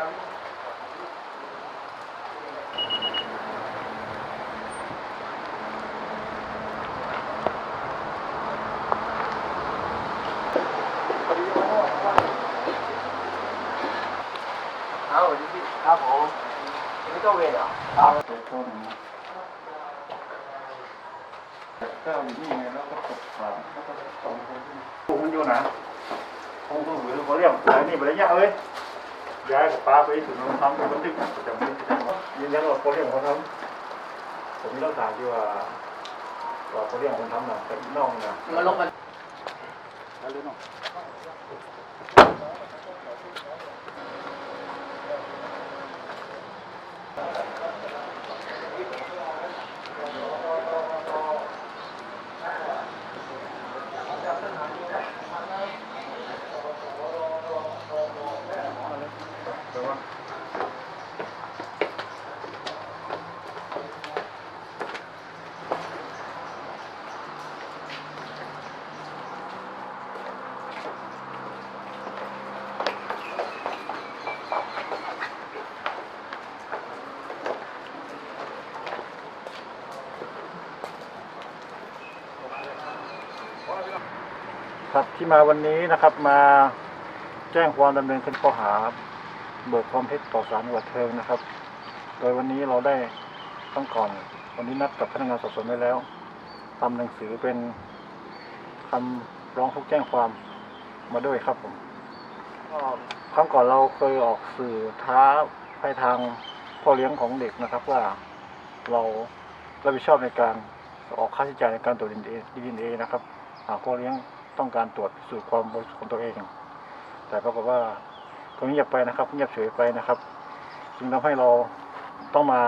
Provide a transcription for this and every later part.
เอาดิพี่ครับผมไม่ต้อเวรเหรอครับตัวต้นก็อยู่นี่ไงแล้วก็ตกปลาแล้วก็ตกตรงนี้มันอยู่นะคงต้องหรือเขาเรียกอะไรนี่บริยะเอ้ย ย้ายกับป้าไปถึงน้องทำเป็นบันทึกประจำวันประจำวันยืนยันว่าเขาเรียกเขาทำผมมีหลักฐานที่ว่าว่าเขาเรียกคนทำนะแต่น้องนะมันลงกันแล้วรู้น้อง ครับที่มาวันนี้นะครับมาแจ้งความดำเนินคดีข้อหา เบิกความเท็จต่อสารจังหวัดเทิงนะครับ โดยวันนี้เราได้ตั้งก่อน วันนี้นัดกับพนักงานสอบสวนไว้แล้วทำหนังสือเป็นคำร้องทุกข์แจ้งความมาด้วยครับผมก็ครั้งก่อนเราเคยออกสื่อท้าไปทางพ่อเลี้ยงของเด็กนะครับว่าเรารับผิดชอบในการออกค่าใช้จ่ายในการตรวจดีเอ็นเอนะครับหากพ่อเลี้ยงต้องการตรวจพิสูจน์ความบริสุทธิ์ของตัวเอง แต่ปรากฏว่า ก็เงียบไปนะครับเงียบเฉยไปนะครับ จึงทำให้เราต้องมา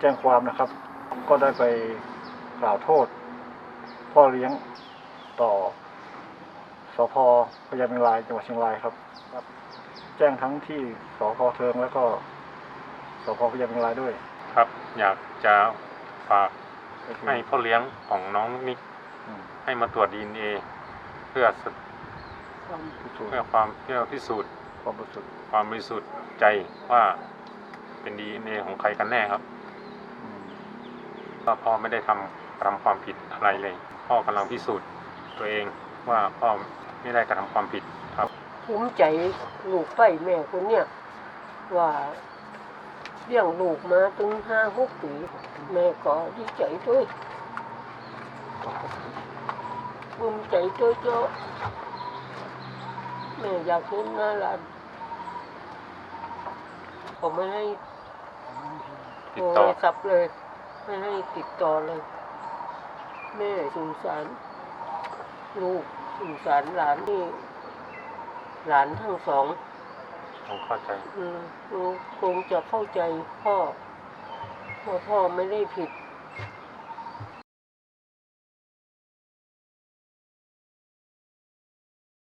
แจ้งความนะครับ ก็ได้ไปกล่าวโทษ พ่อเลี้ยงต่อสพพญาเมงรายจังหวัดเชียงรายครับ แจ้งทั้งที่สพเทิงแล้วก็สพพญาเมงรายด้วย ครับ อยากจะฝากให้พ่อเลี้ยงของน้องมิกอืมให้มาตรวจดีเอเพื่อสุดพิสูจน์เพื่อความเพื่อพิสูจน์ ความบริสุทธิ์ความบริสุทธิ์ใจว่าเป็นดีเอของใครกันแน่ครับอืมว่าพ่อไม่ได้ทำกระทำความผิดอะไรเลย พ่อกำลังพิสูจน์ตัวเองว่าพ่อไม่ได้กระทำความผิดครับภูมิใจลูกไฟแม่คนเนี่ยว่าเลี้ยงลูกมาถึงห้าหกปีแม่ก็ดีใจด้วยภูมิใจด้วยเจ้า แม่อยากเห็นหน้าหลานผมไม่ให้ติโทดต่อ รศัพท์เลย ไม่ให้ติดต่อเลย แม่สงสาร ลูกสงสารหลานนี่ หลานทั้งสอง ผมเข้าใจ อืมลูกคงจะเข้าใจพ่อว่าพ่อไม่ได้ผิด